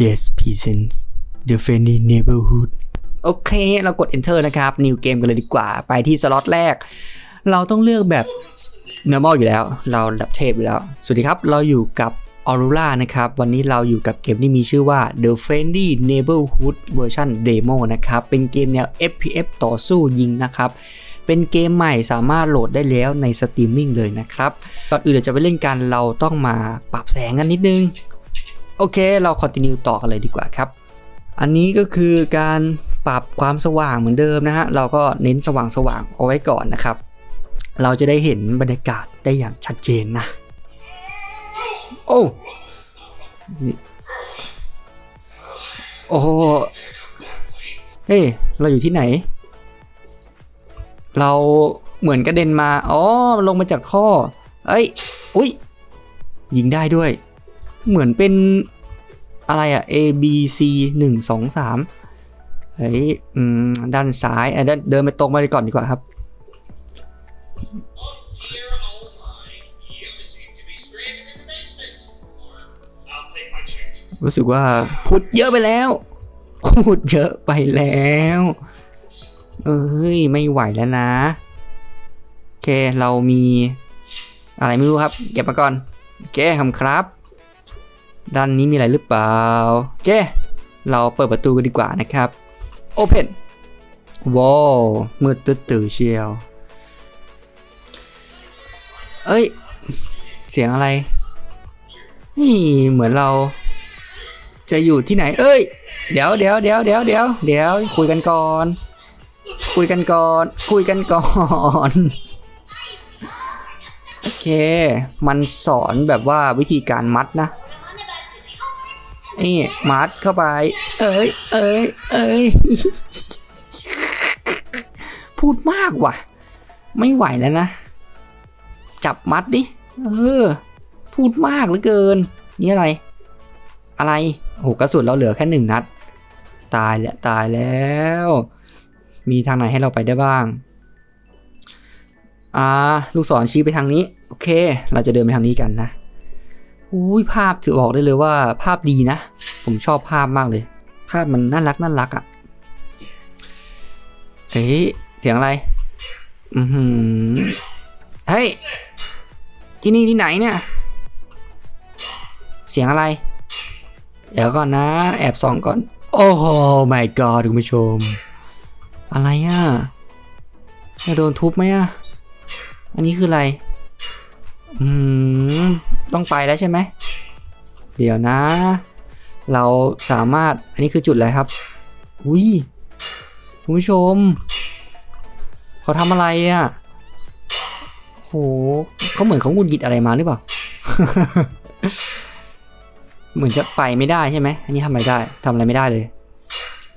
Death Presents The Friendly Neighborhood โอเค เรากด Enter นะครับ New Game กันเลยดีกว่า ไปที่สล็อตแรก เราต้องเลือกแบบ normal อยู่แล้ว เราดับเทพอยู่แล้ว สวัสดีครับ เราอยู่กับ Aurora นะครับ วันนี้เราอยู่กับเกมที่มีชื่อว่า The Friendly Neighborhood Version Demo นะครับ เป็นเกมแนว FPS ต่อสู้ยิงนะครับ เป็นเกมใหม่สามารถโหลดได้แล้วในสตรีมมิ่งเลยนะครับ ก่อนอื่นเราจะไปเล่นกัน เราต้องมาปรับแสงกันนิดนึง โอเค เราคอนติเนียต่อกันเลยดีกว่าครับ อันนี้ก็คือการปรับความสว่างเหมือนเดิมนะฮะ เราก็เน้นสว่างสว่างๆเอาไว้ก่อนนะครับ เราจะได้เห็นบรรยากาศได้อย่างชัดเจนนะ โอ้โอ้เฮ้เราอยู่ที่ไหน เราเหมือนกระเด็นมา อ๋อ ลงมาจากท่อ เอ้ย อุ้ย ยิงได้ด้วย เหมือนเป็นอะไรอะ A B C 1 2 3เฮ้ยอืมด้านซ้ายเดินไปตรงไปก่อนดีกว่าครับ รู้สึกว่าพูดเยอะไปแล้ว พูดเยอะไปแล้วเอ้ย ไม่ไหวแล้วนะ โอเค เรามีอะไรไม่รู้ครับ เก็บมาก่อน โอเคคำครับ ด้านนี้มีอะไรหรือเปล่าโอเคเราเปิดประตูกันดีกว่านะครับ Open ว้าวมืดตื้อตื่อเชียว เอ้ย เสียงอะไร นี่เหมือนเรา จะอยู่ที่ไหน เอ้ย เดี๋ยวเดี๋ยวเดี๋ยวเดี๋ยวเดี๋ยวเดี๋ยวคุยกันก่อน คุยกันก่อน คุยกันก่อนโอเค มันสอนแบบว่าวิธีการมัดนะ นี่มัดเข้าไป เอ้ย เอ้ย เอ้ย พูดมากว่ะ ไม่ไหวแล้วนะ จับมัดดิ เออ พูดมากเหลือเกิน นี่อะไร อะไรโอ้โหกระสุนเราเหลือแค่หนึ่งนัด ตายแล้วตายแล้ว มีทางไหนให้เราไปได้บ้าง อ่า ลูกศรชี้ไปทางนี้ โอเค เราจะเดินไปทางนี้กันนะ อุ้ยภาพถือบอกได้เลยว่าภาพดีนะ ผมชอบภาพมากเลย ภาพมันน่ารักน่ารักอะ่ะเฮ้ยเสียงอะไร อือหือเฮ้ยที่นี่ที่ไหนเนี่ย เสียงอะไร เดี๋ยวก่อนนะ แอบส่องก่อน โอ้โห my god คุณผู้ชม อะไรอะจะโดนทุบไหมอะ อันนี้คืออะไร อืม ต้องไปแล้วใช่ไหม เดี๋ยวนะ เราสามารถอันนี้คือจุดอะไรครับอุ้ยคุณผู้ชม เขาทำอะไรอะโหเขาเหมือนเขาหงุดหงิดอะไรมาหรือเปล่า เหมือนจะไปไม่ได้ใช่ไหมอันนี้ทำอะไรได้ทำอะไรไม่ได้เลย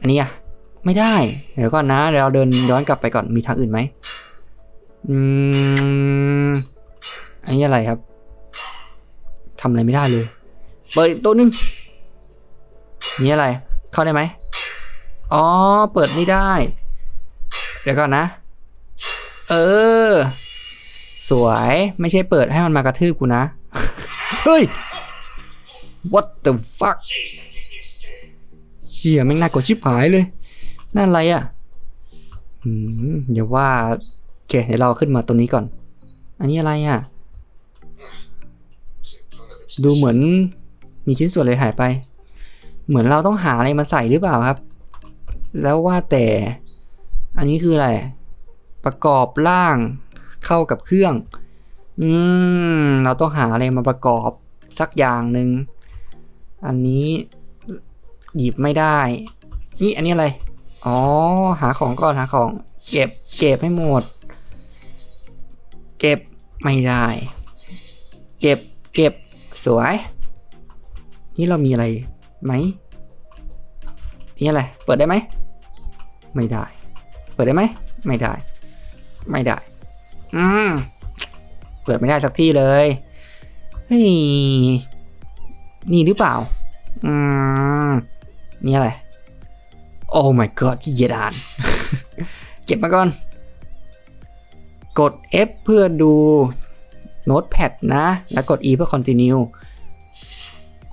อันนี้อะไม่ได้ เดี๋ยวก่อนนะ เดี๋ยวเราเดินย้อนกลับไปก่อนมีทางอื่นไหมอืมอันนี้อะไรครับ ทำอะไรไม่ได้เลย เปิดอีกตัวหนึงนี่อะไร เข้าได้ไหมอ๋อ เปิดไม่ได้ เดี๋ยวก่อนนะ เออ สวย ไม่ใช่เปิดให้มันมากระทืบกูนะ เฮ้ย what the fuck Jeez, that gave me a scare. เชี่ยแม่งน่ากลัวชิบหายเลย นั่นอะไรอะอืมอย่าว่าโอเคเดี๋ยวเราขึ้นมาตรงนี้ก่อน อันนี้อะไรอะ Was ดูเหมือนมีชิ้นส่วนอะไรหายไป เหมือนเราต้องหาอะไรมาใส่หรือเปล่าครับ แล้วว่าแต่อันนี้คืออะไร ประกอบร่างเข้ากับเครื่อง อืม เราต้องหาอะไรมาประกอบสักอย่างหนึ่ง อันนี้หยิบไม่ได้ นี่อันนี้อะไร อ๋อ หาของก่อนหาของ เก็บ เก็บให้หมด เก็บไม่ได้ เก็บ เก็บ สวย นี่เรามีอะไรไหมนี่อะไร เปิดได้ไหม ไม่ได้ เปิดได้ไหม ไม่ได้ ไม่ได้ อืม เปิดไม่ได้สักที่เลย เฮ้ย นี่หรือเปล่า อืม นี่อะไร โอ้ my god พี่เกียจอ่าน เก็บมาก่อน กด F เพื่อดู โน้ตแพดนะ แล้วกด E เพื่อ continue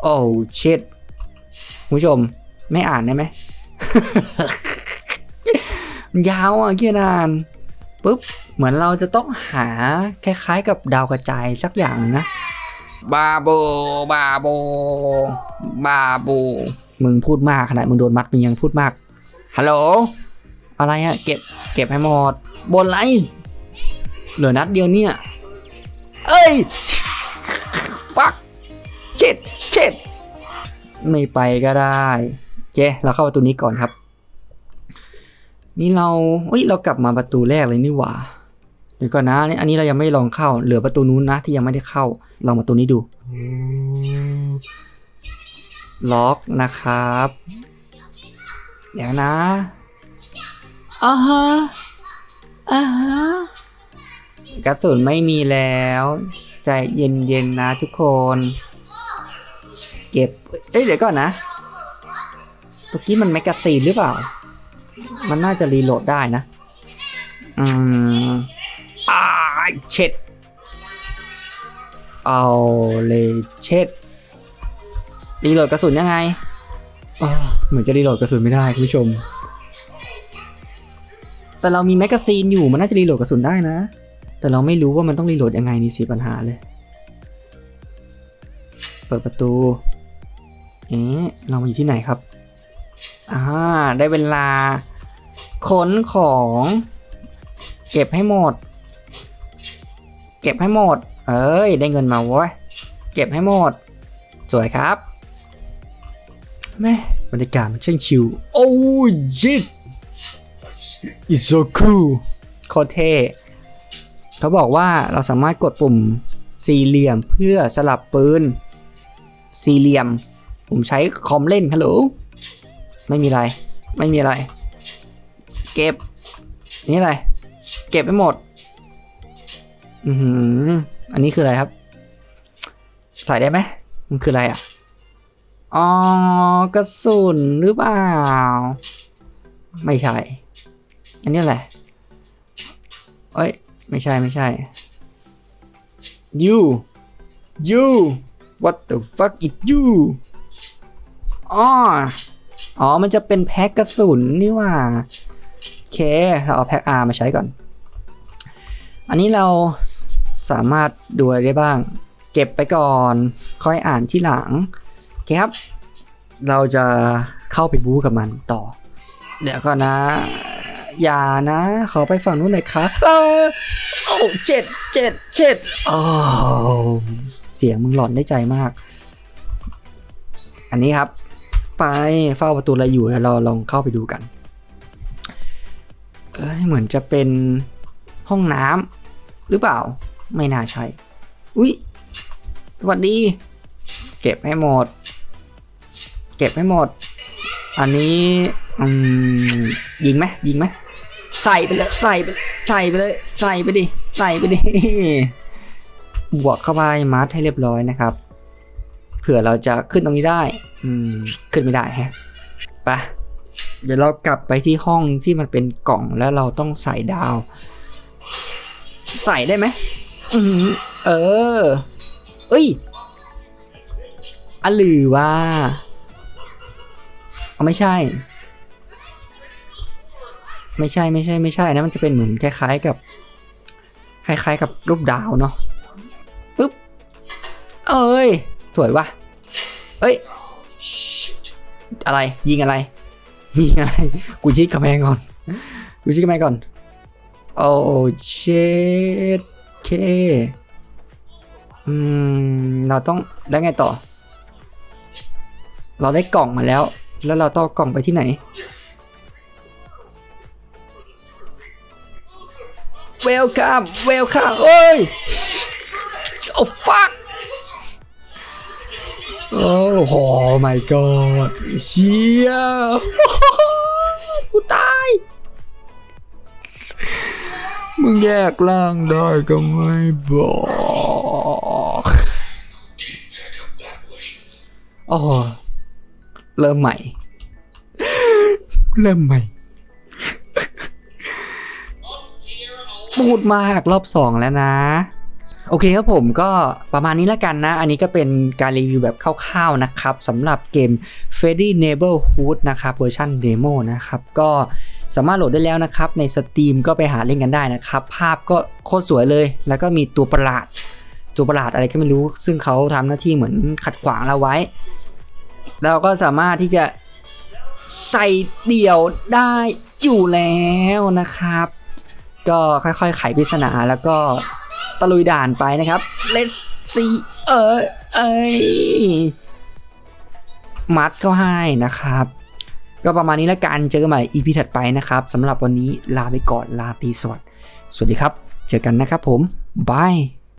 โอ้ shit คุณผู้ชมไม่อ่านได้ไหมมันยาวอะเกียนอ่านปุ๊บ เหมือนเราจะต้องหาคล้ายๆกับดาวกระจายสักอย่างหนึ่งนะบาโบบาโบบาโบมึงพูดมากขนาดมึงโดนมัดมึงยังพูดมากฮัลโหลอะไรอะเก็บเก็บให้หมดบนไรเหลือนัดเดียวเนี่ย เอ้ย ฟักเช็ดเช็ดไม่ไปก็ได้เจเราเข้าประตูนี้ก่อนครับ นี่เราเฮ้ย เรากลับมาประตูแรกเลยนี่หว่า เดี๋ยวก่อนนะ อันนี้เรายังไม่ลองเข้า เหลือประตูนู้นนะที่ยังไม่ได้เข้า ลองประตูนี้ดู ล็อกนะครับเดี๋ยวนะอ่าฮะอ่าฮะ กระสุนไม่มีแล้ว ใจเย็นๆนะทุกคน เก็บ เอ้ยเดี๋ยวก่อนนะเมื่อกี้มันแมกกาซีนหรือเปล่า มันน่าจะรีโหลดได้นะ อืมอ่าเช็ด เอาเลยเช็ด รีโหลดกระสุนยังไงอ่าเหมือนจะรีโหลดกระสุนไม่ได้คุณผู้ชม แต่เรามีแมกกาซีนอยู่มันน่าจะรีโหลดกระสุนได้นะ แต่เราไม่รู้ว่ามันต้องรีโหลดยังไงนี่สิปัญหาเลย เปิดประตู เอ๊ะ เรามาอยู่ที่ไหนครับ อ่า ได้เวลา ขนของ เก็บให้หมด เก็บให้หมด เอ้ย ได้เงินมาเว้ย เก็บให้หมด สวยครับแม่บรรยากาศมันช่างชิลโอ้ย จิต it's so cool โคตรเท่ เขาบอกว่าเราสามารถกดปุ่มสี่เหลี่ยมเพื่อสลับปืน สี่เหลี่ยม ผมใช้คอมเล่นฮัลโหลไม่มีอะไร ไม่มีอะไร เก็บ นี่อะไร เก็บไปหมด อือหือ อันนี้คืออะไรครับ ใส่ได้ไหมมันคืออะไรอะ อ๋อกระสุนหรือเปล่า ไม่ใช่ อันนี้อะไรเอ้ย ไม่ใช่ไม่ใช่ you you what the fuck is you อ๋ออ๋อ มันจะเป็นแพ็กกระสุนนี่ว่าโอเค เราเอาแพ็ก R มาใช้ก่อน อันนี้เราสามารถดูอะไรได้บ้าง เก็บไปก่อน ค่อยอ่านที่หลัง โอเคครับ เราจะเข้าไปบู๊กับมันต่อ เดี๋ยวก่อนนะ อย่านะ ขอไปฝั่งนู้นหน่อยครับเออโอ้เจ็ดเจ็ดเจ็ดโอ้เสียงมึงหลอนได้ใจมาก อันนี้ครับ ไปเฝ้าประตูอะไรอยู่แล้วเราลองเข้าไปดูกัน เอ้ยเหมือนจะเป็นห้องน้ำหรือเปล่า ไม่น่าใช่ อุ๊ยสวัสดี เก็บให้หมด เก็บให้หมด อันนี้อืมยิงไหมยิงไหม ใส่ไปเลยใส่ไปใส่ไปเลยใส่ไปดิใส่ไปดิบวกเข้าไปมัดให้เรียบร้อยนะครับ เผื่อเราจะขึ้นตรงนี้ได้ อืมขึ้นไม่ได้แฮะไปเดี๋ยวเรากลับไปที่ห้องที่มันเป็นกล่องแล้วเราต้องใส่ดาว ใส่ได้ไหมอืมเออ เอ้ยอหรือว่าเอาไม่ใช่ ไม่ใช่ไม่ใช่ไม่ใช่นะมันจะเป็นเหมือนคล้ายๆกับ คล้ายๆกับรูปดาวเนาะปึ๊บเอ้ย สวยวะเอ้ย อะไรยิงอะไรยิงอะไร กูชี้กระแพงก่อนกูชี้กระแพงก่อนโอ้เชดเคอืมเราต้องแล้วไงต่อ เราได้กล่องมาแล้ว แล้วเราต้องกล่องไปที่ไหน เวลคัมเวลคัมเอ้ยโอ้ฟักโอ้โห my god เชี่ยกูตาย มึงแยกร่างได้ก็ไม่บอกโอ้โหเริ่มใหม่ เริ่มใหม่ Up to your own พูดมากรอบสองแล้วนะ โอเคครับผมก็ประมาณนี้แล้วกันนะ อันนี้ก็เป็นการรีวิวแบบคร่าวๆนะครับสำหรับเกม Freddy Neighborhood นะครับเวอร์ชันเดโมนะครับ ก็สามารถโหลดได้แล้วนะครับ ใน Steam ก็ไปหาเล่นกันได้นะครับ ภาพก็โคตรสวยเลย แล้วก็มีตัวประหลาดตัวประหลาดอะไรก็ไม่รู้ ซึ่งเขาทำหน้าที่เหมือนขัดขวางเราไว้ เราก็สามารถที่จะใส่เดี่ยวได้อยู่แล้วนะครับ ก็ค่อยๆ ไขปริศนาแล้วก็ตะลุยด่านไปนะครับ Let's see เออเอ้ยมัดเข้าให้นะครับ ก็ประมาณนี้แล้วกันเจอกันใหม่ EP ถัดไปนะครับสำหรับวันนี้ลาไปก่อนลาตีสวัสดีสวัสดีครับ เจอกันนะครับผมบาย